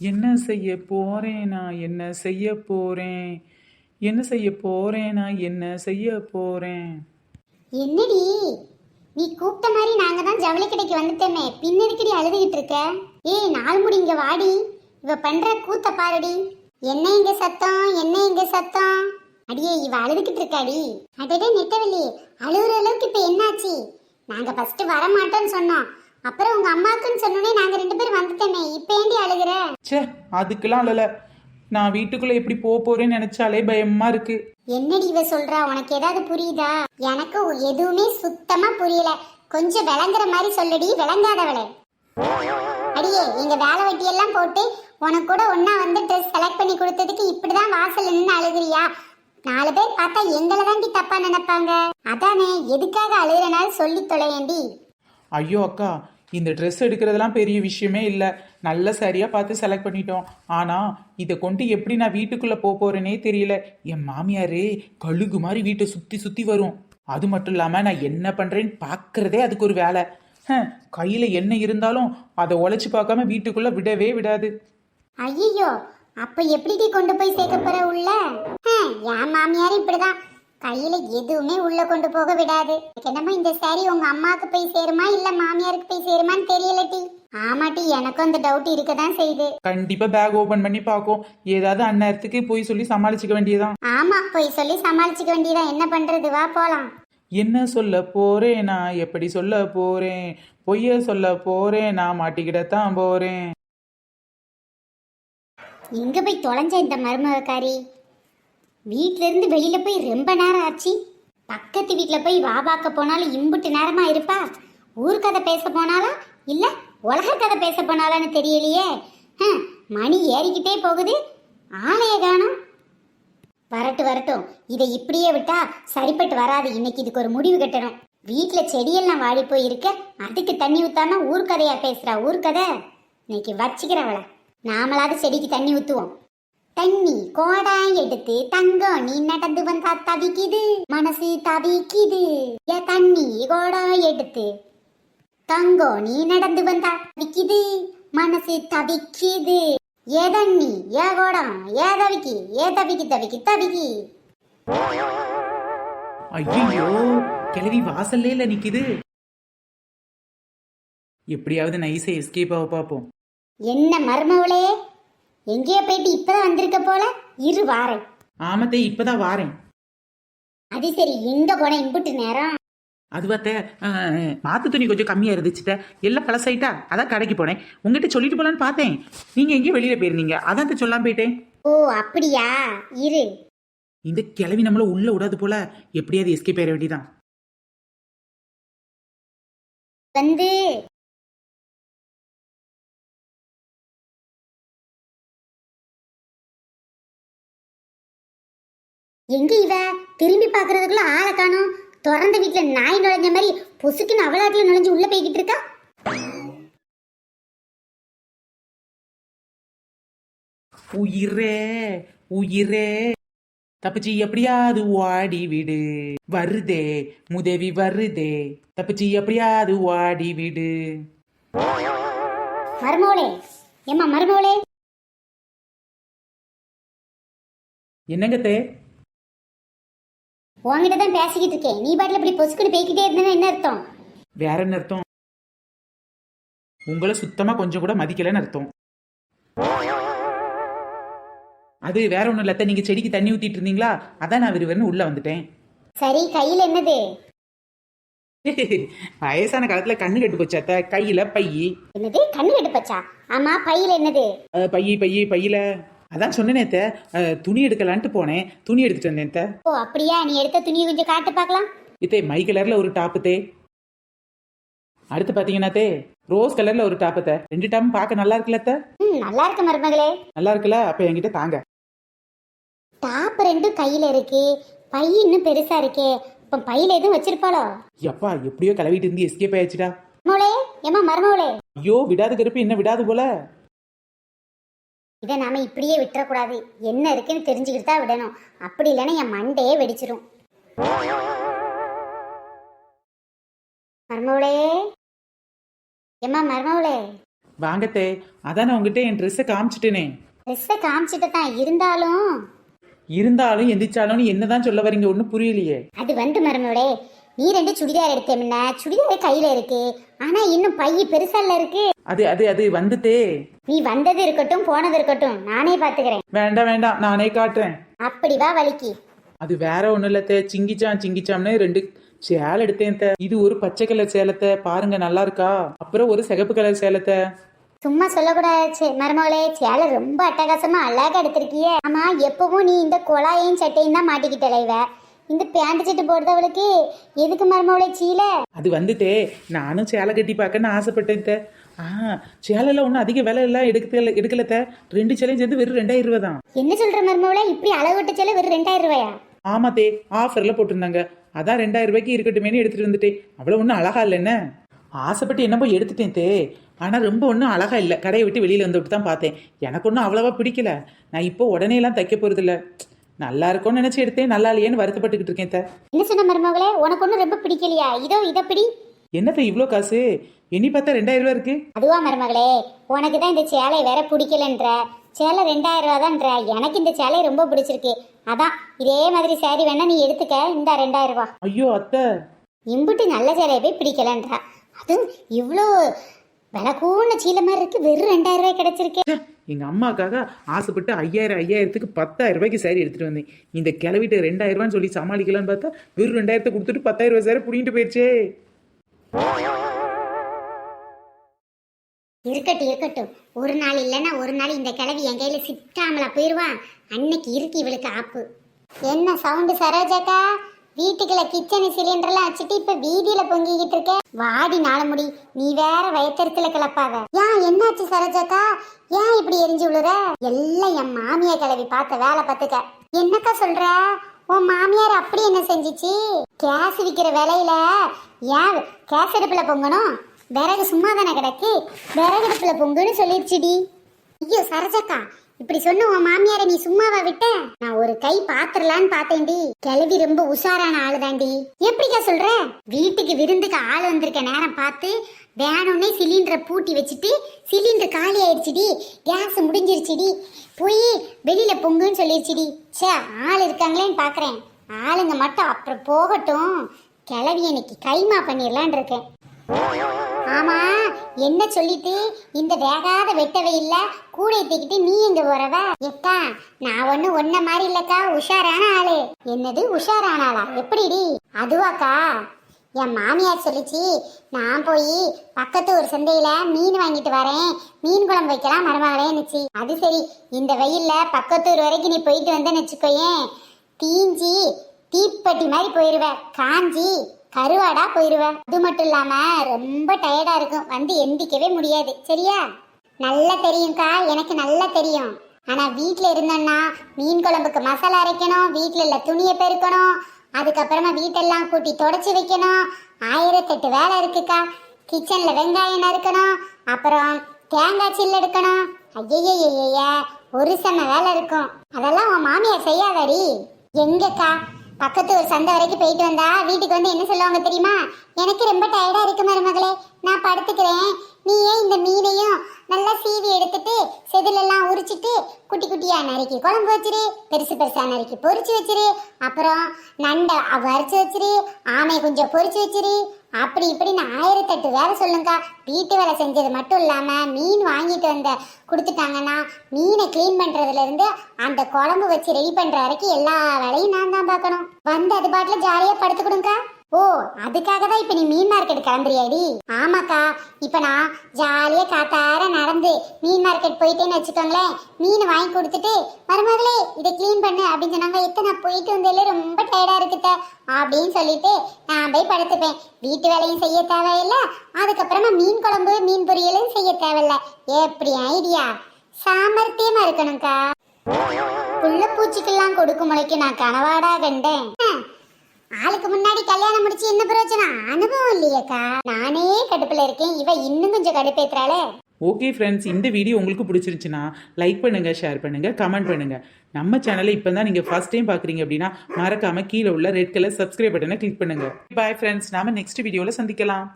என்ன செய்ய போறேன் நான் என்ன செய்ய போறேன்? என்ன செய்ய போறேன் நான் என்ன செய்ய போறேன்? என்னடி? நீ கூப்பிட்ட மாதிரி நாங்க தான் ஜவுளி கடைக்கு வந்துட்டோமே. பின்ன இருக்கடி அழுதுகிட்டு இருக்க? ஏய் நாள் முடி இங்க வாடி. இவ பண்ற கூத்த பாருடி. என்ன இங்க சத்தம்? என்ன இங்க சத்தம்? அடியே இவ அழுதுகிட்டு இருக்காடி. அடடே நெட்டவெளி. அழுகுற அளவுக்கு இப்ப என்னாச்சு? நாங்க ஃபர்ஸ்ட் வர மாட்டோம்னு சொன்னோம். அப்புறம் உங்க அம்மாக்குன்னு சொன்னோனே நாங்க ரெண்டு பேரும் வந்துட்டோமே இப்ப ஏண்டி அழுகுற? ச்சே அதுக்கெல்லாம் இல்லல நான் வீட்டுக்குள்ள எப்படி போக போறேன்னு நினைச்சாலே பயமா இருக்கு. என்னடி இவ சொல்றா? உனக்கு ஏதாவது புரியுதா? எனக்கு எதுவுமே சுத்தமா புரியல. கொஞ்சம் விளங்குற மாதிரி சொல்லுடி விளங்காதவளே. அடியே எங்க வேலை வெட்டி எல்லாம் போட்டு உனக்கு கூட ஒண்ணா வந்து ட்ரெஸ் செலக்ட் பண்ணி கொடுத்ததுக்கு இப்படிதான் வாசல்ல நின்று அழுகுறியா? நாலு பேர் பார்த்தா எங்களை தாண்டி தப்பா நினைப்பாங்க. அதானே எதுக்காக அழுகுறனாலும் சொல்லி தொலையேண்டி. ஐயோ அக்கா இந்த ட்ரெஸ் எடுக்கிறதெல்லாம் பெரிய விஷயமே இல்லை. நல்ல சரியாக பார்த்து செலக்ட் பண்ணிட்டோம். ஆனால் இதை கொண்டு எப்படி நான் வீட்டுக்குள்ளே போக போகிறேனே தெரியல. என் மாமியாரே கழுகு மாதிரி வீட்டை சுற்றி சுற்றி வரும். அது மட்டும் இல்லாமல் நான் என்ன பண்ணுறேன்னு பார்க்குறதே அதுக்கு ஒரு வேலை. கையில் என்ன இருந்தாலும் அதை உழைச்சி பார்க்காம வீட்டுக்குள்ளே விடவே விடாது. ஐயோ அப்போ எப்படி கொண்டு போய் சேர்க்க போற உள்ள? என் மாமியார் இப்படிதான். கையில எதுவுமே உள்ள கொண்டு போக விடாது. என்னமோ இந்த சாரி உங்க அம்மாவுக்கு போய் சேருமா இல்ல மாமியாருக்கு போய் சேருமான்னு தெரியலடி ஆமாட்டி எனக்கும் அந்த டவுட் இருக்கதான் செய்யுது. கண்டிப்பாக பேக் ஓப்பன் பண்ணி பார்க்கும். ஏதாவது அந்நேரத்துக்கு போய் சொல்லி சமாளிச்சுக்க வேண்டியதான் ஆமா போய் சொல்லி சமாளிச்சுக்க வேண்டியதான் என்ன பண்றது? வா போலாம். என்ன சொல்ல போறேன்? நான் எப்படி சொல்ல போறேன்? பொய்ய சொல்ல போறேன். நான் மாட்டிக்கிடத்தான் போறேன். எங்க போய் தொலைஞ்ச இந்த மருமகக்காரி வீட்டிலேருந்து இருந்து போய் ரொம்ப நேரம் ஆச்சு. பக்கத்து வீட்டில் போய் வா பார்க்க போனாலும் இம்புட்டு நேரமா இருப்பா. ஊர் கதை பேச போனாலா இல்லை உலக கதை பேச போனாலான்னு தெரியலையே. மணி ஏறிக்கிட்டே போகுது. ஆலய காணும் வரட்டும் வரட்டும். இதை இப்படியே விட்டா சரிப்பட்டு வராது. இன்னைக்கு இதுக்கு ஒரு முடிவு கட்டணும். வீட்டில் செடியெல்லாம் வாடி போயிருக்க. அதுக்கு தண்ணி ஊத்தாம ஊர்கதையா பேசுகிறா ஊர்கதை இன்னைக்கு வச்சுக்கிறவள. நாமளாவது செடிக்கு தண்ணி ஊற்றுவோம் தண்ணி கோடா எடுத்து தங்கம் நீ நடந்து வந்தா தவிக்குது மனசு தவிக்குது. ஏ தண்ணி கோடா எடுத்து தங்கம் நீ நடந்து வந்தா தவிக்குது மனசு தவிக்குது. ஏ தண்ணி ஏ கோடம் ஏ தவிக்கி ஏ தவிக்கி தவிக்கி தவிக்கி. ஐயோ கிழவி வாசல்லே இல்ல நிக்குது. எப்படியாவது நைஸா எஸ்கேப் ஆக பார்ப்போம். என்ன மருமவளே எங்கேயோ போயிட்டு இப்பதான் வந்திருக்க போல? இரு வாரேன். ஆமத்தே இப்பதான் வாரேன். அது சரி எங்க போன இம்புட்டு நேரம். அதுவாத்த மாத்து துணி கொஞ்சம் கம்மியா இருந்துச்சுட்ட. எல்லாம் பழசாயிட்டா? அதான் கடைக்கு போனேன். உங்ககிட்ட சொல்லிட்டு போலான்னு பார்த்தேன். நீங்க எங்கேயும் வெளியில போயிருந்தீங்க. அதான் சொல்லாம போயிட்டேன். ஓ அப்படியா? இரு. இந்த கிழவி நம்மள உள்ள விடாது போல. எப்படியாவது எஸ்கேப் ஆயிட வேண்டியதான் வந்து எங்க இவ? திரும்பி பாக்குறதுக்குள்ள ஆளை காணோம். திறந்த வீட்டுல நாய் நுழைஞ்ச மாதிரி பொசுக்குன்னு அவளாட்டுல நுழைஞ்சு உள்ள போய்கிட்டு இருக்கா? உயிரே உயிரே. தப்பிச்சு எப்படியாவது ஓடி விடு. வருதே முதவி வருதே. தப்பிச்சு எப்படியாவது ஓடி விடு. மருமோளே ஏம்மா மருமோளே? என்னங்கத்தே உன்கிட்ட தான் பேசிக்கிட்டு இருக்கேன். நீ பாட்டுல இப்படி பொசுக்குன்னு போய்கிட்டே இருந்தேன்னா என்ன அர்த்தம்? வேற என்ன அர்த்தம்? உங்களை சுத்தமா கொஞ்சம் கூட மதிக்கலைன்னு அர்த்தம். அது வேற ஒண்ணும் இல்லத்த நீங்க செடிக்கு தண்ணி ஊத்திட்டு இருந்தீங்களா? அதான் நான் விறுவிறுன்னு உள்ள வந்துட்டேன். சரி கையில் என்னது? வயசான காலத்துல கண்ணு கட்டு போச்சாத்த கையில பையி என்னது? கண்ணு கட்டு பச்சா? ஆமா பையில் என்னது? அஹ், பையி பையி பையில. அதான் சொன்னேனே அத்தை, அஹ், துணி எடுக்கலான்ட்டு போனேன். துணி எடுத்துட்டு வந்தேன் அத்தை. ஓ அப்படியா? நீ எடுத்த துணியை கொஞ்சம் காட்டு பார்க்கலாம். இத்தே மை கலர்ல ஒரு டாப்பு தே. அடுத்து பாத்தீங்கன்னா தே ரோஸ் கலர்ல ஒரு டாப்பு தே. ரெண்டு டாப்பும் பார்க்க நல்லா இருக்குல்ல அத்தை? ம் நல்லா இருக்கு மருமகளே. நல்லா இருக்குல்ல? அப்ப என்கிட்ட தாங்க. டாப் ரெண்டும் கையில இருக்கு. பை இன்னும் பெருசா இருக்கே. இப்ப பையில எதுவும் வச்சிருப்பாளோ? எப்பா எப்படியோ கிளவிட்டு இருந்து எஸ்கேப் ஆயிடுச்சுடா. மோளே ஏமா மருமவளே ஐயோ விடாது கருப்பு என்ன விடாது போல? இதை நாம இப்படியே விட்டுறக்கூடாது. என்ன இருக்குன்னு தெரிஞ்சுக்கிட்டு தான் விடணும். அப்படி இல்லைன்னா என் மண்டையே வெடிச்சிரும். மருமவளே. ஏம்மா மருமவளே? வாங்கத்தே அதான் நான் உங்ககிட்ட என் ட்ரெஸ்ஸை காமிச்சிட்டேனே. ட்ரெஸ்ஸை காமிச்சிட்டு தான் இருந்தாலும். இருந்தாலும் எந்திரிச்சாலும் என்னதான் சொல்ல வரீங்க ஒன்றும் புரியலையே. அது வந்து மருமவளே நீ ரெண்டு சுடிதார் எடுத்தேம்ன சுடிதார் கையில இருக்கு. ஆனா இன்னும் பைய பெருசால இருக்கு. அது அது அது வந்துட்டே. நீ வந்தது இருக்கட்டும் போனது இருக்கட்டும். நானே பாத்துக்கிறேன். வேண்டாம் வேண்டாம். நானே காட்டுறேன். அப்படி வா வலிக்கு. அது வேற ஒன்றும் இல்லை தே. சிங்கிச்சான் சிங்கிச்சாம்னு ரெண்டு சேலை எடுத்தேன் தே. இது ஒரு பச்சை கலர் சேலத்தை பாருங்க நல்லா இருக்கா? அப்புறம் ஒரு சிகப்பு கலர் சேலத்தை சும்மா சொல்லக்கூடாது மருமகளே. சேலை ரொம்ப அட்டகாசமா அழகா எடுத்திருக்கியே. ஆமா எப்பவும் நீ இந்த குழாயையும் சட்டையும் தான் மாட்டிக்கிட்டல இவ. இந்த பேண்ட் சட்டை போடுறவளுக்கு எதுக்கு மருமகளே சீலை? அது வந்துட்டே. நானும் சேலை கட்டி பார்க்கன்னு ஆசைப்பட்டேன் தே. ஆ சேலையில் ஒன்றும் அதிக விலை எல்லாம் எடுக்கல எடுக்கல தே. ரெண்டு சேலையும் சேர்ந்து வெறும் ரெண்டாயிரம் ரூபா தான். என்ன சொல்ற மருமகளே இப்படி அளவுட்ட சேலை வெறும் ரெண்டாயிரம் ரூபாயா? ஆமா தே. ஆஃபரில் போட்டிருந்தாங்க. அதான் ரெண்டாயிரம் ரூபாய்க்கு இருக்கட்டுமேனு எடுத்துட்டு வந்துட்டேன். அவ்வளோ ஒன்றும் அழகா இல்லை என்ன? ஆசைப்பட்டு என்ன போய் எடுத்துட்டேன் தே. ஆனால் ரொம்ப ஒன்றும் அழகா இல்லை. கடையை விட்டு வெளியில் வந்துவிட்டு தான் பார்த்தேன். எனக்கு ஒன்றும் அவ்வளவா பிடிக்கல. நான் இப்போ உடனேலாம் தைக்க போகிறதில்ல நல்லா இருக்கும்னு நினச்சி எடுத்தேன் நல்லா இல்லையேன்னு வருத்தப்பட்டுக்கிட்டு இருக்கேன் தே என்ன சொன்ன மருமகளே? உனக்கு ஒன்றும் ரொம்ப பிடிக்கலையா? இதோ இதை பிடி. என்னத்த இவ்வளோ காசு? எண்ணி பார்த்தா ரெண்டாயிரம் ரூபா இருக்கு. அதுவா மருமகளே உனக்கு தான் இந்த சேலை வேற பிடிக்கலன்ற. சேலை ரெண்டாயிரம் ரூபா தான்ற. எனக்கு இந்த சேலை ரொம்ப பிடிச்சிருக்கு. அதான் இதே மாதிரி saree வேணா நீ எடுத்துக்க. இந்த ரெண்டாயிரம் ரூபா ஐயோ அத்தை. இம்புட்டு நல்ல சேலையை போய் பிடிக்கலன்றா. அதுவும் இவ்வளோ விலை கூண்ண சீலை மாதிரி இருக்கு. வெறும் ரெண்டாயிரம் ரூபாய் கிடைச்சிருக்கு. எங்கள் அம்மாக்காக ஆசைப்பட்டு ஐயாயிரம் ஐயாயிரத்துக்கு பத்தாயிரம் ரூபாய்க்கு சாரி எடுத்துகிட்டு வந்தேன். இந்த கிளவிட்டு ரெண்டாயிரம் ரூபான்னு சொல்லி சமாளிக்கலாம்னு பார்த்தா வெறும் ரெண்டாயிரத்தை கொடுத்துட்டு பத்தாயிரம் ரூபாய் சாரி பிடிங்கிட்டு போயிடுச்சே. இருக்கட்டும் இருக்கட்டும். ஒரு நாள் இல்லைன்னா ஒரு நாள் இந்த கிழவி என் கையில் சித்தாமலா போயிடுவான் அன்னைக்கு இருக்கு இவளுக்கு ஆப்பு. என்ன சவுண்டு சரோஜாக்கா? வீட்டுக்குள்ள கிச்சனு சிலிண்டர்லாம் வச்சுட்டு இப்ப வீதியில பொங்கிக்கிட்டு இருக்க? வாடி நாளமுடி நீ வேற வயத்தெடுத்துல கிளப்பாவ ஏன் என்னாச்சு சரோஜாக்கா? ஏன் இப்படி எரிஞ்சு விழுற எல்லாம் என் மாமியா கிளவி பார்த்த வேலை பார்த்துக்க. என்னக்கா சொல்ற? உன் மாமியார் அப்படி என்ன செஞ்சுச்சு? கேஸ் விற்கிற விலையில ஏன் கேஸ் அடுப்புல பொங்கணும்? விறகு சும்மா தானே கிடக்கு விறகடுப்புல பொங்குன்னு சொல்லிடுச்சுடி ஐயோ சரஜக்கா இப்படி சொன்ன உன் மாமியாரை நீ சும்மாவா விட்ட? நான் ஒரு கை பாத்திரலான்னு பார்த்தேன்டி. கிளவி ரொம்ப உஷாரான ஆளுதாண்டி. எப்படிக்கா சொல்ற? வீட்டுக்கு விருந்துக்கு ஆள் வந்திருக்க நேரம் பார்த்து வேணும்னே சிலிண்டரை பூட்டி வச்சுட்டு சிலிண்டர் காலி ஆயிடுச்சுடி. கேஸ் முடிஞ்சிருச்சுடி. போய் வெளியில பொங்குன்னு சொல்லிருச்சுடி. ச்சே ஆள் இருக்காங்களேன்னு பாக்குறேன். ஆளுங்க மட்டும் அப்புறம் போகட்டும். கிளவி இன்னைக்கு கைமா பண்ணிடலான் இருக்கேன். ஆமா என்ன சொல்லிட்டு இந்த வேகாத வெட்டவை வெயில்ல கூடை தூக்கிட்டு நீ எங்க போறவ? எக்கா நான் ஒண்ணு ஒன்ன மாதிரி இல்லக்கா உஷாரான ஆளு. என்னது உஷாரான ஆளா? எப்படிடி? அதுவாக்கா. என் மாமியார் சொல்லிச்சு நான் போய் பக்கத்து ஒரு சந்தையில மீன் வாங்கிட்டு வரேன். மீன் குழம்பு வைக்கலாம் மருமகளேன்னுச்சு அது சரி இந்த வெயில்ல பக்கத்தூர் வரைக்கும் நீ போயிட்டு வந்தேன்னு வச்சுக்கோயேன். தீஞ்சி தீப்பெட்டி மாதிரி போயிருவ. காஞ்சி. கருவாடா போயிருவேன் அது மட்டும் இல்லாம ரொம்ப டயர்டா இருக்கும். வந்து எந்திக்கவே முடியாது. சரியா? நல்லா தெரியும்க்கா எனக்கு நல்லா தெரியும். ஆனா வீட்டில் இருந்தோம்னா மீன் குழம்புக்கு மசாலா அரைக்கணும் வீட்டில் இல்லை துணியை பெருக்கணும் அதுக்கப்புறமா வீட்டெல்லாம் கூட்டி தொடச்சி வைக்கணும். ஆயிரத்தெட்டு வேலை இருக்குக்கா. கிச்சன்ல வெங்காயம் நறுக்கணும் அப்புறம் தேங்காய் சில்லு எடுக்கணும். ஐயையே ஒரு செம வேலை இருக்கும். அதெல்லாம் உன் மாமியார் செய்யாதடி. எங்கக்கா? பக்கத்து ஒரு சந்தை வரைக்கும் போயிட்டு வந்தா வீட்டுக்கு வந்து என்ன சொல்லுவாங்க தெரியுமா? எனக்கு ரொம்ப டயர்டா இருக்கு மருமகளே நான் படுத்துக்கிறேன். நீ ஏன் இந்த மீனையும் நல்லா சீவி எடுத்துட்டு செதிலெல்லாம் உரிச்சிட்டு குட்டி குட்டியா நறுக்கி குழம்பு வச்சிரு பெருசு பெருசா நறுக்கி பொரிச்சு வச்சிரு. அப்புறம் நண்டை வறுச்சு வச்சிரு ஆமை கொஞ்சம் பொரிச்சு வச்சிரு. அப்படி இப்படின்னு ஆயிரத்தெட்டு வேலை சொல்லுங்கக்கா. வீட்டு வேலை செஞ்சது மட்டும் இல்லாம மீன் வாங்கிட்டு வந்த கொடுத்துட்டாங்கன்னா மீனை க்ளீன் பண்றதுல இருந்து அந்த குழம்பு வச்சு ரெடி பண்ற வரைக்கும் எல்லா வேலையும் நான் தான் பார்க்கணும். வந்து அது பாட்டுல ஜாலியா படுத்துக்கிடுங்கக்கா ஓ அதுக்காக தான் இப்ப நீ மீன் மார்க்கெட் கிளம்புறியாடி? ஆமாக்கா இப்ப நான் ஜாலியா காத்தார நடந்து மீன் மார்க்கெட் போயிட்டேன்னு வச்சுக்கோங்களேன். மீன் வாங்கி கொடுத்துட்டு மருமகளே இதை க்ளீன் பண்ணு அப்படின்னு சொன்னாங்க எத்த நான் போயிட்டு வந்ததுல ரொம்ப டயர்டா இருக்குத்த அப்படின்னு சொல்லிட்டு நான் போய் படுத்துப்பேன். வீட்டு வேலையும் செய்ய தேவையில்ல அதுக்கப்புறமா மீன் குழம்பு மீன் பொரியலும் செய்ய தேவையில்ல. எப்படி ஐடியா சாமர்த்தியமா இருக்கணும்க்கா. புள்ள பூச்சிக்கெல்லாம் கொடுக்கும் முளைக்கு நான் கனவாடா கண்டேன். ஆளுக்கு முன்னாடி கல்யாணம் முடிச்சு என்ன பிரயோஜனம்? அனுபவம் இல்லையக்கா. நானே கடுப்புல இருக்கேன். இவ இன்னும் கொஞ்சம் கடுப்பேத்துறாளே ஓகே ஃப்ரெண்ட்ஸ் இந்த வீடியோ உங்களுக்கு பிடிச்சிருந்துச்சுன்னா லைக் பண்ணுங்க ஷேர் பண்ணுங்க கமெண்ட் பண்ணுங்க. நம்ம சேனலை இப்போ தான் நீங்கள் ஃபர்ஸ்ட் டைம் பார்க்குறீங்க அப்படின்னா மறக்காம கீழே உள்ள ரெட் கலர் சப்ஸ்கிரைப் பட்டனை கிளிக் பண்ணுங்க. பாய் ஃப்ரெண்ட்ஸ் நாம நெக்ஸ்ட் வீடியோவில் சந்திக்கலாம்.